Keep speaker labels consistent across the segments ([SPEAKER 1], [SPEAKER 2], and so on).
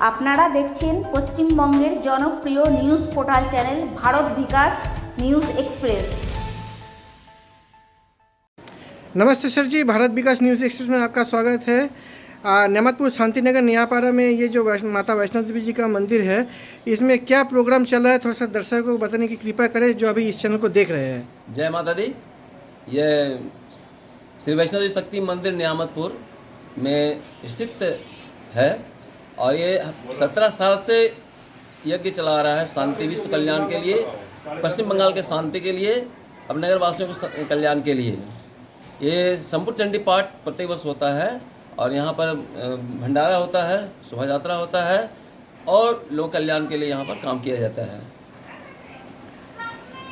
[SPEAKER 1] আপনারা দেখছেন পশ্চিমবঙ্গের জনপ্রিয় news portal channel Bharat Vikas news express
[SPEAKER 2] नमस्ते sir ji Bharat Vikas news express में आपका स्वागत है आ, नेमतपुर शांतिनगर नियापारा में ये जो वैष्ण- माता वैष्णो देवी जी का मंदिर है इसमें क्या प्रोग्राम चल रहा है थोड़ा सा दर्शकों को बताने की कृपा करें जो अभी इस चैनल को देख रहे हैं
[SPEAKER 3] जय माता दी ये श्री वैष्णो देवी शक्ति मंदिर नियामतपुर में स्थित है और ये सत्रह साल से यज्ञ चला रहा है शांति विश्व कल्याण के लिए पश्चिम बंगाल के शांति के लिए अब नगर वासियों के कल्याण के लिए। ये संपूर्ण चंडी पाठ प्रत्येक वर्ष होता है और यहाँ पर भंडारा होता है शोभा यात्रा होता है और लोक कल्याण के लिए यहाँ पर काम किया जाता है।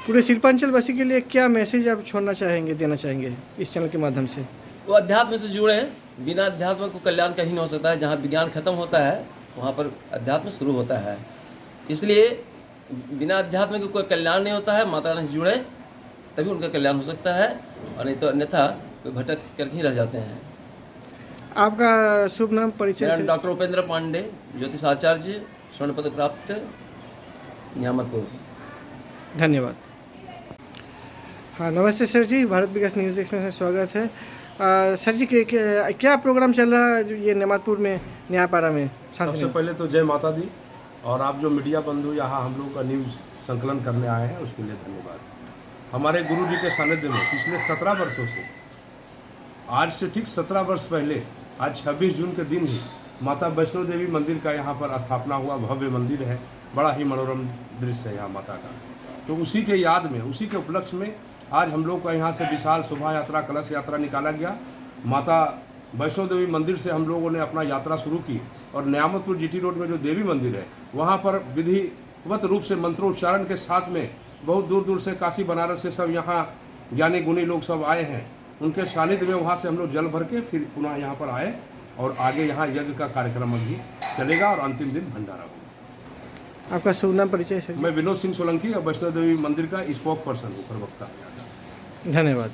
[SPEAKER 2] पूरे शिल्पांचल वासी के लिए क्या मैसेज आप छोड़ना चाहेंगे देना चाहेंगे इस चैनल के माध्यम से?
[SPEAKER 3] वो अध्यात्म से जुड़े हैं। बिना अध्यात्म को कल्याण कहीं नहीं हो सकता है। जहाँ विज्ञान खत्म होता है वहाँ पर अध्यात्म शुरू होता है। इसलिए बिना अध्यात्म के कोई कल्याण नहीं होता है माता रानी से जुड़े तभी उनका कल्याण हो सकता है और नहीं तो अन्यथा वे भटक कर ही रह जाते हैं।
[SPEAKER 2] आपका शुभ नाम परिचय
[SPEAKER 3] डॉक्टर उपेंद्र पांडे ज्योतिष आचार्य स्वर्ण पदक प्राप्त नियामतपुर
[SPEAKER 2] धन्यवाद। हाँ नमस्ते sir ji Bharat Vikas news express में स्वागत है। आ, सर जी के, के, क्या प्रोग्राम चल रहा है ये नेमातपुर में न्यायपाड़ा में
[SPEAKER 4] सबसे पहले तो जय माता दी और आप जो मीडिया बंधु यहाँ हम लोग का न्यूज़ संकलन करने आए हैं उसके लिए धन्यवाद। हमारे गुरु जी के सानिध्य में पिछले सत्रह वर्षों से आज से ठीक सत्रह वर्ष पहले आज छब्बीस जून के दिन ही माता वैष्णो देवी मंदिर का यहाँ पर स्थापना हुआ भव्य मंदिर है बड़ा ही मनोरम दृश्य है यहाँ माता का। तो उसी के याद में उसी के उपलक्ष्य में आज हम लोग का यहाँ से विशाल शोभा यात्रा कलश यात्रा निकाला गया। माता वैष्णो देवी मंदिर से हम लोगों ने अपना यात्रा शुरू की और न्यामतपुर जीटी रोड में जो देवी मंदिर है वहाँ पर विधिवत रूप से मंत्रोच्चारण के साथ में बहुत दूर दूर से काशी बनारस से सब यहाँ ज्ञानी गुणी लोग सब आए हैं। उनके सानिध्य में वहाँ से हम लोग जल भर के फिर पुनः यहाँ पर आए और आगे यहाँ यज्ञ का कार्यक्रम अभी चलेगा और अंतिम दिन भंडारा होगा।
[SPEAKER 2] आपका शुभ नाम परिचय
[SPEAKER 4] मैं विनोद सिंह सोलंकी और वैष्णो देवी मंदिर का स्पोक पर्सन हूँ प्रवक्ता।
[SPEAKER 2] ধন্যবাদ।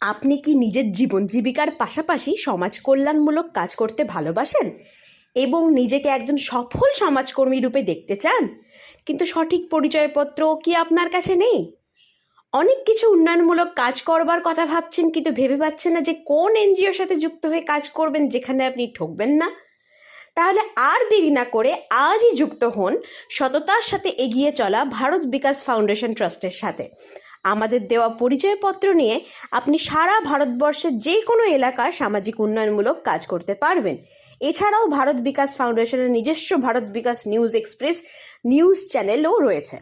[SPEAKER 5] আপনি কি নিজের জীবন জীবিকার পাশাপাশি সমাজ কল্যাণমূলক কাজ করতে ভালোবাসেন? এবং নিজেকে একজন সফল সমাজকর্মী রূপে দেখতে চান? কিন্তু সঠিক পরিচয়পত্র কি আপনার কাছে নেই? অনেক কিছু উন্নয়নমূলক কাজ করবার কথা ভাবছেন, কিন্তু ভেবে পাচ্ছেন না যে কোন এনজিওর সাথে যুক্ত হয়ে কাজ করবেন যেখানে আপনি ঠকবেন না? তাহলে আর দেরি না করে আজই যুক্ত হন সততার সাথে এগিয়ে চলা ভারত বিকাশ ফাউন্ডেশন ট্রাস্টের সাথে। আমাদের দেওয়া পরিচয়পত্র নিয়ে আপনি সারা ভারতবর্ষের যে কোনো এলাকার সামাজিক উন্নয়নমূলক কাজ করতে পারবেন। এছাড়াও ভারত বিকাশ ফাউন্ডেশনের নিজস্ব Bharat Vikas news express news চ্যানেলও রয়েছে।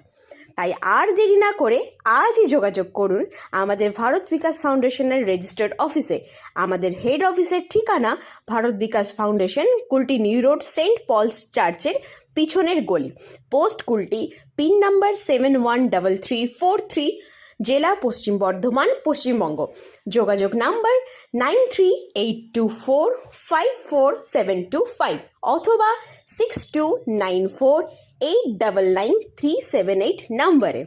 [SPEAKER 5] তাই আর দেরি না করে আজই যোগাযোগ করুন আমাদের ভারত বিকাশ ফাউন্ডেশনের রেজিস্টার্ড অফিসে। আমাদের হেড অফিসের ঠিকানা Bharat Vikas foundation, Kulti new road, saint Paul's চার্চের পিছনের গলি। Post Kulti pin number seven one double three four three জেলা, পশ্চিম বর্ধমান, পশ্চিমবঙ্গ। যোগাযোগ number nine three eight two four five four seven two five অথবা six two nine four eight double nine three seven eight নাম্বারে।